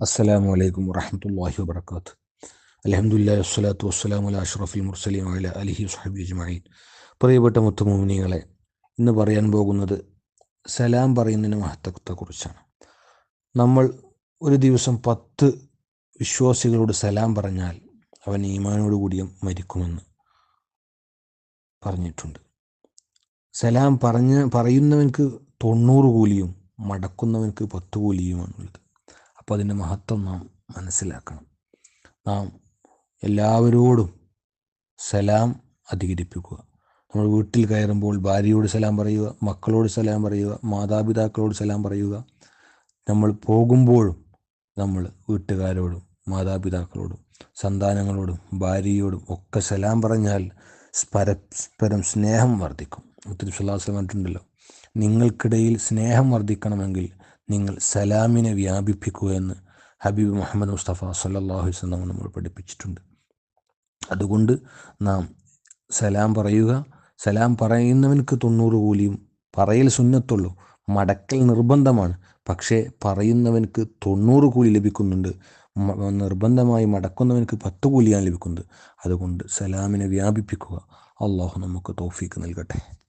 അസ്സലാമു അലൈക്കും വറഹമത്തല്ലാഹി വബർക്കാത്ത് അലഹമുല്ലാ വസ്സലാത്തു വസ്സലാമു അല അഷ്റഫുൽ മുർസലീം അല അലിഹി സുഹബി അജ്മഈൻ. പ്രിയപ്പെട്ട മുത്തുമോമിനികളെ ഇന്ന് പറയാൻ പോകുന്നത് സലാം പറയുന്നതിന് മഹത്വത്തെക്കുറിച്ചാണ്. നമ്മൾ ഒരു ദിവസം പത്ത് വിശ്വാസികളോട് സലാം പറഞ്ഞാൽ അവൻ ഈമാനോടുകൂടിയും മരിക്കുമെന്ന് പറഞ്ഞിട്ടുണ്ട്. സലാം പറഞ്ഞ പറയുന്നവൻക്ക് തൊണ്ണൂറ് കൂലിയും മടക്കുന്നവൻക്ക് പത്ത് കൂലിയുമാണുള്ളത്. അപ്പോൾ അതിന്റെ മഹത്വം നാം മനസ്സിലാക്കണം. നാം എല്ലാവരോടും സലാം അധികരിപ്പിക്കുക. നമ്മൾ വീട്ടിൽ കയറുമ്പോൾ ഭാര്യയോട് സലാം പറയുക മക്കളോട് സലാം പറയുക മാതാപിതാക്കളോട് സലാം പറയുക. നമ്മൾ പോകുമ്പോഴും നമ്മൾ വീട്ടുകാരോടും മാതാപിതാക്കളോടും സന്താനങ്ങളോടും ഭാര്യയോടും ഒക്കെ സലാം പറഞ്ഞാൽ പരസ്പരം സ്നേഹം വർദ്ധിക്കും. മുത്തരി സുല്ലാസ്ലം പറഞ്ഞിട്ടുണ്ടല്ലോ നിങ്ങൾക്കിടയിൽ സ്നേഹം വർദ്ധിക്കണമെങ്കിൽ നിങ്ങൾ സലാമിനെ വ്യാപിപ്പിക്കുക എന്ന് ഹബീബ് മുഹമ്മദ് മുസ്തഫ സല്ലാഹു വസ്ലം നമ്മൾ പഠിപ്പിച്ചിട്ടുണ്ട്. അതുകൊണ്ട് നാം സലാം പറയുക. സലാം പറയുന്നവനക്ക് തൊണ്ണൂറ് കൂലിയും പറയൽ സുന്നത്തുള്ളൂ. മടക്കൽ നിർബന്ധമാണ്. പക്ഷേ പറയുന്നവനക്ക് തൊണ്ണൂറ് കൂലി ലഭിക്കുന്നുണ്ട്. നിർബന്ധമായി മടക്കുന്നവനക്ക് പത്ത് കൂലിയാണ് ലഭിക്കുന്നത്. അതുകൊണ്ട് സലാമിനെ വ്യാപിപ്പിക്കുക. അള്ളാഹു നമുക്ക് തോഫീക്ക് നൽകട്ടെ.